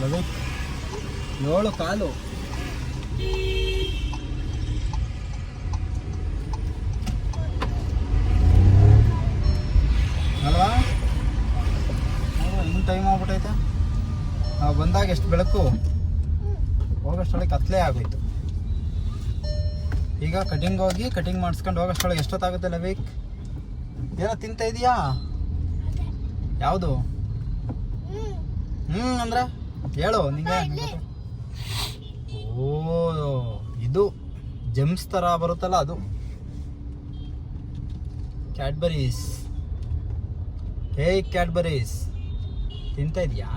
ಲವಿಕ್ ಏಳು ಕಾಲು. ಅಲ್ವಾ? ಇನ್ನು ಟೈಮ್ ಆಗ್ಬಿಟ್ಟೈತೆ ನಾವು ಬಂದಾಗ ಎಷ್ಟು ಬೆಳಕು? ಹೋಗೋಷ್ಟೊಳಗೆ ಕತ್ಲೆ ಆಗೋಯ್ತು. ಈಗ ಕಟಿಂಗ್ ಹೋಗಿ ಕಟಿಂಗ್ ಮಾಡಿಸ್ಕೊಂಡು ಹೋಗೋಷ್ಟೊಳಗೆ ಎಷ್ಟೊತ್ತಾಗುತ್ತೆ ಲವೀಕ್ ಏನೋ ತಿಂತ ಇದೀಯಾ? ಯಾವುದು? ಹ್ಞೂ ಅಂದ್ರೆ? ಹೇಳು ನಿಂಗೆ? ಓ ಇದು ಜೆಮ್ಸ್ ಥರ ಬರುತ್ತಲ್ಲ ಅದು? ಕ್ಯಾಡ್ಬರೀಸ್. Hey Cadbury's. ತಿಂತ ಇದೆಯಾ?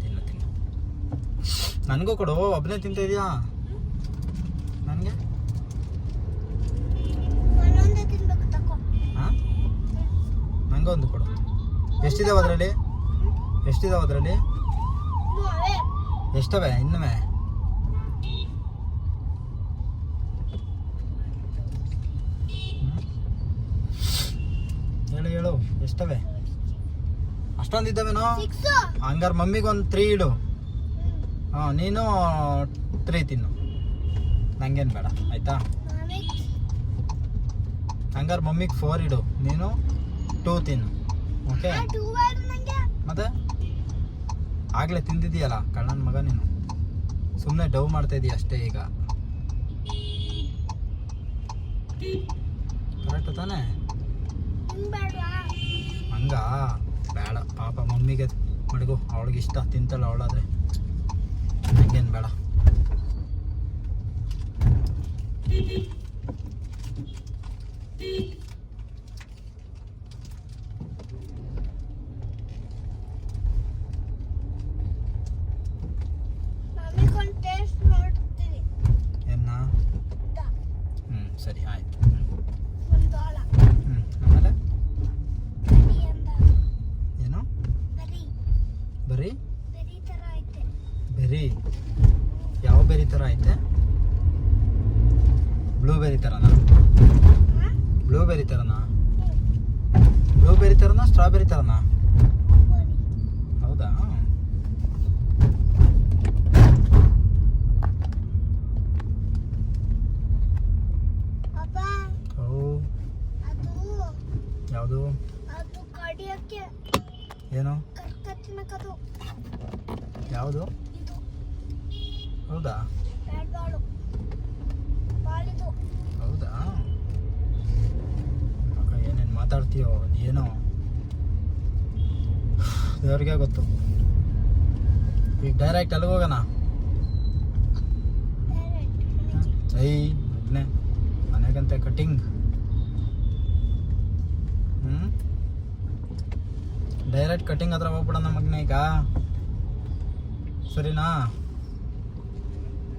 ತಿನ್ನು ತಿನ್ನು. ನನಗೂ ಕೊಡು ಒಬ್ಬನೇ ತಿಂತ ಇದೆಯಾ? ನನಗೆ? ಒಂದೊಂದೇ ತಕೋ. ಹಾಂ? ನನಗೂ ಒಂದು ಕೊಡು. ಎಷ್ಟಿದಾವೆ ಅದರಲ್ಲಿ? ಎಷ್ಟಿದಾವೆ ಅದರಲ್ಲಿ? ಎಷ್ಟವೆ ಇನ್ನುವೆ ಹ್ಮ್? ಹೇಳು ಹೇಳು ಎಷ್ಟವೆ ಅಷ್ಟೊಂದಿದ್ದಾವೇನೋ ಹಂಗಾರೆ ಮಮ್ಮಿಗೆ ಒಂದು ತ್ರೀ ಇಡು ಹಾಂ ನೀನು ತ್ರೀ ತಿನ್ನು ನಂಗೇನು ಬೇಡ ಆಯ್ತಾ ಹಂಗಾರೆ ಮಮ್ಮಿಗೆ ಫೋರ್ ಇಡು ನೀನು ಟೂ ತಿನ್ನು ಓಕೆ ಮತ್ತೆ ಆಗ್ಲೇ ತಿಂದಿದೀಯಲ್ಲ ಕಣ್ಣನ್ ಮಗ ನೀನು. ಸುಮ್ಮನೆ ಡವ್ ಮಾಡ್ತಾ ಇದೀಯ ಅಷ್ಟೇ ಈಗ. ಕರೆಕ್ಟ್ ತಾನೇ? ಹಂಗ? ಬೇಡ, ಪಾಪ ಮಮ್ಮಿಗೆ ಮಡಗು, ಅವಳಿಗೆ ಇಷ್ಟ, ತಿಂತಾಳ ಅವಳಾದ್ರೆ. ಹಂಗೇನು ಬೇಡ ಮಮ್ಮಿಗೊಂದು ಟೇಸ್ಟ್ ನೋಡ್ತೀನಿ ಏನ ಇದ, ಹ್ಞೂ ಸರಿ, ಆಯ್ತು. ಆಮೇಲೆ? ಏನು? ಬರಿ? ಬರೀ. ಯಾವ ಬೆರಿ ಥರ ಐತೆ? ಬ್ಲೂಬೆರಿ ಥರನಾ? ಬ್ಲೂಬೆರಿ ಥರನಾ. ಬ್ಲೂಬೆರಿ ಥರನಾ, ಸ್ಟ್ರಾಬೆರಿ ಥರನಾ ಬರಿ. ಹೌದಾ ಅಪ್ಪ ಓ ಅದು ಯಾವುದು ಅದು ಕಡಿಯೋಕ್ಕೆ ಏನು? ಕರ್ಕ ತಿನ್ನಕದು ಯಾವುದು ಹೌದಾ? ಬಾಳಿದು ಹೌದಾ? ಅಕ್ಕ ಏನೇನು ಮಾತಾಡ್ತೀಯೋ ಏನೋ? ದೇವ್ರಿಗೆ ಗೊತ್ತು. ಈಗ ಡೈರೆಕ್ಟ್ ಅಲ್ಲಿಗೆ ಹೋಗೋಣ. ಐ ಒಬ್ಬನೇ ಮನೆಗಂತೆ ಕಟಿಂಗ್. ಹ್ಞೂ ಡೈರೆಕ್ಟ್ ಕಟಿಂಗ್ ಹತ್ರ ಹೋಗ್ಬಿಡೋಣ ಮಗನ ಈಗ. ಸರಿನಾ?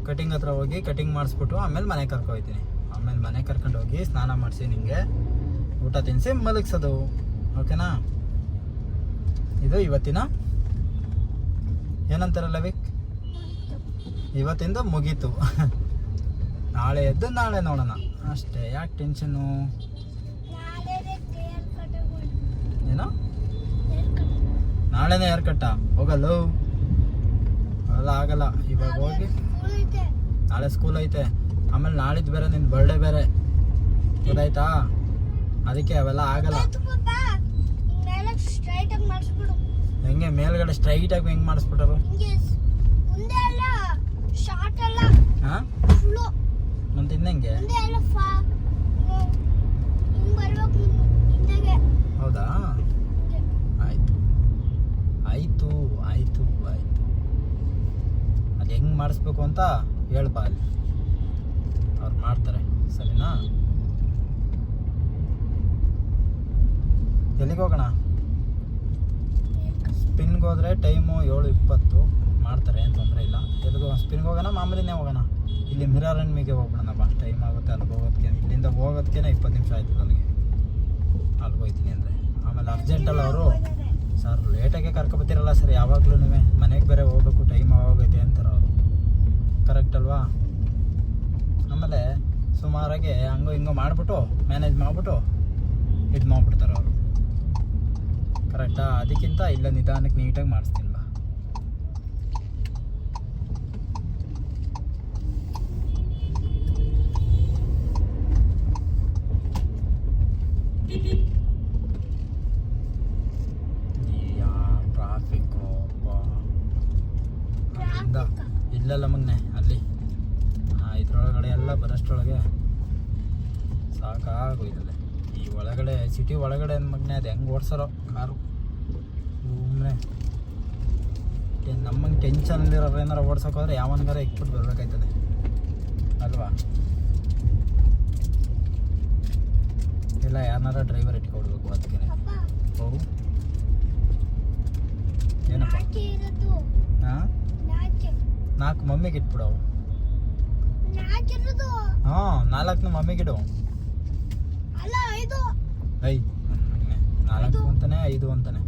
ಕಟಿಂಗ್ ಹತ್ರ ಹೋಗಿ ಕಟಿಂಗ್ ಮಾಡಿಸ್ಬಿಟ್ಟು ಆಮೇಲೆ ಮನೆ ಕರ್ಕೊ ಹೋಗ್ತೀನಿ ಆಮೇಲೆ ಮನೆ ಕರ್ಕೊಂಡು ಹೋಗಿ ಸ್ನಾನ ಮಾಡಿಸಿ ನಿಂಗೆ ಊಟ ತಿನ್ನಿಸಿ ಮಲಗಿಸೋದು. ಓಕೆನಾ? ಇದು ಇವತ್ತಿನ ಏನಂತಾರಲ್ಲ ವಿಕ್ ಇವತ್ತಿಂದ ಮುಗೀತು. ನಾಳೆ ಎದ್ದು ನಾಳೆ ನೋಡೋಣ. ಅಷ್ಟೇ, ಯಾಕೆ ಟೆನ್ಷನ್ನು? ನಾಳೆನೇ ಹೇರ್ ಕಟ್ಟ ಹೋಗಲ್ಲ? ಅಲ್ಲ ಆಗಲ್ಲ. ಇವಾಗ ಹೋಗಿ. ನಾಳೆ ಸ್ಕೂಲ್ ಐತೆ. ಆಮೇಲೆ ನಾಳಿದ್ದು ಬೇರೆ ನಿನ್ನ ಬರ್ಡೇ ಬೇರೆ. ಗೊತ್ತಾಯ್ತಾ? ಅದಕ್ಕೆ ಅವೆಲ್ಲ ಆಗಲ್ಲ. ಹಿಂಗ್? ಮೇಲ್ಗಡೆ ಸ್ಟ್ರೈಟ್ ಆಗಿ ಹೆಂಗ್ ಮಾಡಿಸ್ಬಿಟ್ರು? ಮತ್ತೆ ಇನ್ನೆಂಗೆ ಹೌದಾ. ಆಯ್ತು. ಆಯ್ತು, ಆಯಿತು ಆಯಿತು. ಅದು ಹೆಂಗೆ ಮಾಡಿಸ್ಬೇಕು ಅಂತ ಹೇಳ್ಬಾ ಅಲ್ಲಿ. ಅವ್ರು ಮಾಡ್ತಾರೆ, ಸರಿನಾ? ಎಲ್ಲಿಗೆ ಹೋಗೋಣ. ಸ್ಪಿನ್ಗೆ ಹೋದ್ರೆ ಟೈಮು ಏಳು ಇಪ್ಪತ್ತು. ಮಾಡ್ತಾರೆ, ಏನು ತೊಂದರೆ ಇಲ್ಲ. ಎಲ್ಲಿಗೆ ಸ್ಪಿನ್ಗೆ ಹೋಗೋಣ, ಮಾಮೂಲಿನೇ ಹೋಗೋಣ. ಇಲ್ಲಿ ಮಿರಾರ್ ಮಿಗೆ ಹೋಗ್ಬಿಡೋಣ ಬಾ. ಟೈಮ್ ಆಗುತ್ತೆ ಅಲ್ಲಿಗೆ ಹೋಗೋದಕ್ಕೆ ಇಲ್ಲಿಂದ ಹೋಗೋದಕ್ಕೆ ಇಪ್ಪತ್ತು ನಿಮಿಷ ಆಯ್ತು ನನಗೆ. ಅಲ್ಲಿಗೆ ಹೋಗ್ತೀನಿ ಅಂದರೆ. ಆಮೇಲೆ ಅರ್ಜೆಂಟಲ್ಲ ಅವರು. ಸರ್ ಲೇಟಾಗೆ ಕರ್ಕೊಬತ್ತಿರಲ್ಲ ಸರ್, ಯಾವಾಗಲೂ ಮನೆಗೆ ಬೇರೆ ಹೋಗ್ಬೇಕು ಟೈಮ್ ಆಗೋಗೈತೆ ಅಂತಾರೆ. ಅವರು ಕರೆಕ್ಟ್ ಅಲ್ವಾ? ಆಮೇಲೆ ಸುಮಾರಾಗಿ ಹಂಗೋ ಹಿಂಗೋ ಮಾಡಿಬಿಟ್ಟು ಮ್ಯಾನೇಜ್ ಮಾಡಿಬಿಟ್ಟು, ಇದು ಮಾಡಿಬಿಡ್ತಾರೆ ಅವರು. ಕರೆಕ್ಟಾ ಅದಕ್ಕಿಂತ ಇಲ್ಲ, ನಿಧಾನಕ್ಕೆ ನೀಟಾಗಿ ಮಾಡಿಸ್ತೀನಿ ಬಾ ಇಂದ ಇಲ್ಲೆಲ್ಲ ಮಗ್ನೆ ಅಲ್ಲಿ ಆ, ಇದ್ರೊಳಗಡೆ ಎಲ್ಲ ಬರೋಷ್ಟೊಳಗೆ ಸಾಕಾಗೋಯ್ತದೆ. ಈ ಒಳಗಡೆ ಸಿಟಿ ಒಳಗಡೆ ಮಗ್ನೆ ಅದು ಹೆಂಗೆ ಓಡಿಸೋರೋ ಕಾರು. ಸುಮ್ಮನೆ. ನಮ್ಮಂಗೆ ಟೆನ್ಷನಲ್ಲಿರೋರು ಏನಾರ ಏನಾರು ಓಡಿಸೋಕೋದ್ರೆ ಯಾವನ್ಗಾರ ಇಕ್ಬಿಟ್ಟು ಬರಬೇಕಾಯ್ತದೆ. ಅಲ್ವಾ? ಇಲ್ಲ ಯಾರನ್ನಾರ ಡ್ರೈವರ್ ಇಟ್ಕೊಡ್ಬೇಕು ಅದಕ್ಕೆ ಹೋಗು. ಏನಪ್ಪ? ಹಾಂ? ನಾಲ್ಕು. ಮಮ್ಮಿಗೆ ಇಟ್ಬಿಡು ಹಾಂ ಮಮ್ಮಿಗಿಡು. ಅಲ್ಲ ಐದು. ಐ ನಾಲ್ಕು ಅಂತಾನೆ ಐದು ಅಂತಾನೆ.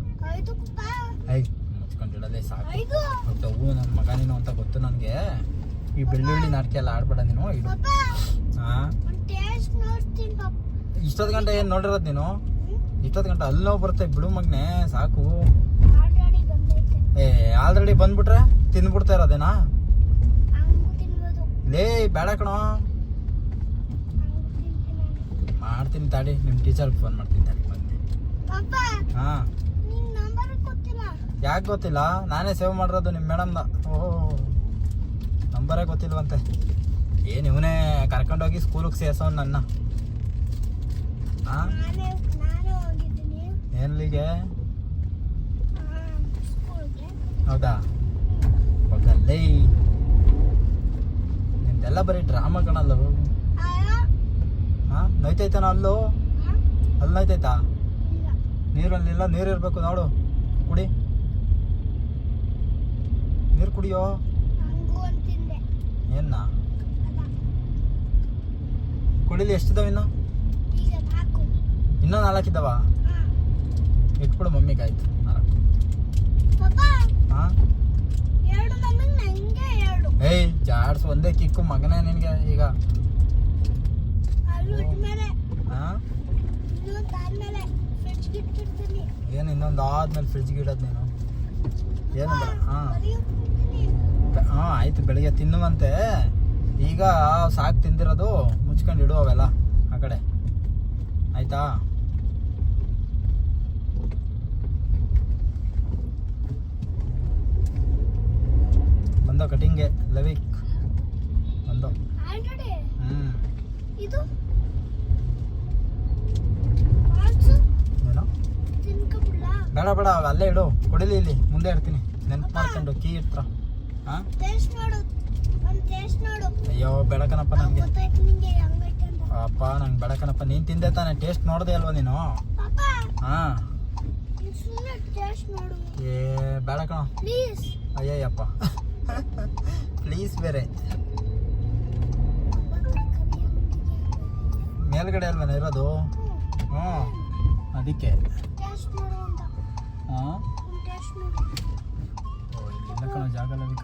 ಐ ಮುಚ್ಕೊಂಡಿಡಲೇ ಸಾಕು. ಐದು. ಡವ್ವು ನನ್ನ ಮಗ ನೀನು ಅಂತ ಗೊತ್ತು ನನಗೆ. ಈ ಬೆಳ್ಳುಳ್ಳಿ ನಾಟಕ ಎಲ್ಲ ಆಡ್ಬೇಡ ನೀನು ಇಡು. ಹಾಂ? ಇಷ್ಟೊತ್ತು ಗಂಟೆ ಏನು ನೋಡಿರೋದು ನೀನು? ಇಷ್ಟೊತ್ತು ಗಂಟೆ ಅಲ್ಲಿ ನೋವು ಬರುತ್ತೆ ಬಿಡು ಮಗ್ನೆ ಸಾಕು. ಏ ಆಲ್ರೆಡಿ ಬಂದ್ಬಿಟ್ರೆ ತಿಂದ್ಬಿಡ್ತಾ ಇರೋದೇನಾ? ಲೇ ಬೇಡ ಕಣೋ. ಮಾಡ್ತೀನಿ ತಾಡಿ ನಿಮ್ಮ ಟೀಚರ್ಗೆ ಫೋನ್ ಮಾಡ್ತೀನಿ ತಾಡಿ ಬಂದೆ ಹಾಂ. ಯಾಕೆ ಗೊತ್ತಿಲ್ಲ? ನಾನೇ ಸೇವ್ ಮಾಡಿರೋದು ನಿಮ್ಮ ಮೇಡಮ್ದ ಓ ನಂಬರೇ ಗೊತ್ತಿಲ್ವಂತೆ. ಏನು ಇವನೇ ಕರ್ಕೊಂಡೋಗಿ ಸ್ಕೂಲಿಗೆ ಸೇರ್ಸೋನು ನನ್ನ. ಹಾಂ? ಎಲ್ಲಿಗೆ? ಹೌದಾ? ಹೋಗಲ್ಲೇ. ನಿಮ್ದೆಲ್ಲ ಬರೀ ಡ್ರಾಮಾ ಕಣಲ್ಲ. ಹಾಂ ನೋಯ್ತೈತನ ಅಲ್ಲೂ? ಅಲ್ಲಿ ನೋಯ್ತೈತಾ? ಇಲ್ಲ ನೀರಲ್ಲಿಲ್ಲ ನೀರು ಇರಬೇಕು ನೋಡು. ಕುಡಿ. ನೀರು ಕುಡಿಯೋ? ಏನ ಕುಡಿಲಿ ಎಷ್ಟಿದಾವ ಇನ್ನು? ಇನ್ನೂ ನಾಲ್ಕಿದ್ದಾವ ಇಟ್ಬಿಡು ಮಮ್ಮಿಗೆ ಆಯ್ತು ನಾಲ್ಕು ಪಪ್ಪ ಹಾಂ ಎರಡು ಮಮ್ಮಿಗೆ ನಂಗೆ ಎರಡು ಏಯ್ ಜಾಡ್ಸ್ ಒಂದೇ ಕಿಕ್ಕು ಮಗನೇ ನಿನಗೆ ಈಗ? ಏನು ಇನ್ನೊಂದು ಆದ್ಮೇಲೆ ಫ್ರಿಜ್ಗೆ ಇಡೋದು ನೀನು? ಏನು ಹಾಂ. ಹಾಂ ಆಯ್ತು ಬೆಳಿಗ್ಗೆ ತಿನ್ನುವಂತೆ. ಈಗ ಸಾಕು ತಿಂದಿರೋದು ಮುಚ್ಕೊಂಡು ಇಡು ಅವೆಲ್ಲ ಆ ಕಡೆ. ಆಯ್ತಾ? ಬಂದ ಕಟಿಂಗೆ ಲವಿಕ್. ಹ್ಞೂ ಇದು? ಬೇಡ ಬೇಡ ಅವ್ ಅಲ್ಲೇ ಇಡು. ಕೊಡಿಲಿ ಇಲ್ಲಿ ಮುಂದೆ ಇಡ್ತೀನಿ ನೆನ್ಪು ಮಾಡ್ಕೊಂಡು ಕೀ ಇಟ್ರ. ಹಾಂ? ಟೇಸ್ಟ್ ನೋಡು ಒಂದು ಟೇಸ್ಟ್ ನೋಡು ಅಯ್ಯೋ ಬೇಡಕನಪ್ಪ ನಂಗೆ. ಅಪ್ಪ ನಂಗೆ ಬೇಡಕನಪ್ಪ. ನೀನು ತಿಂದೆ ತಾನೆ ಟೇಸ್ಟ್ ನೋಡ್ದೆ ಅಲ್ವಾ ನೀನು? ಪಾಪ. ಹಾಂ. ನೀನ್ ಸುಮ್ಮನೆ ಟೇಸ್ಟ್ ನೋಡು ಏ ಬೇಡ ಕಣ. ಪ್ಲೀಸ್ ಅಯ್ಯಯ್ಯಪ್ಪ. ಪ್ಲೀಸ್ ಬೇರೆ. ಮೇಲ್ಗಡೆ ಅಲ್ವೇನ ಇರೋದು? ಹ್ಞೂ ಅದಕ್ಕೆ. ಹಾಂ? ಇಲ್ಲ ಕಣ ಜಾಗ ಲವಿಕ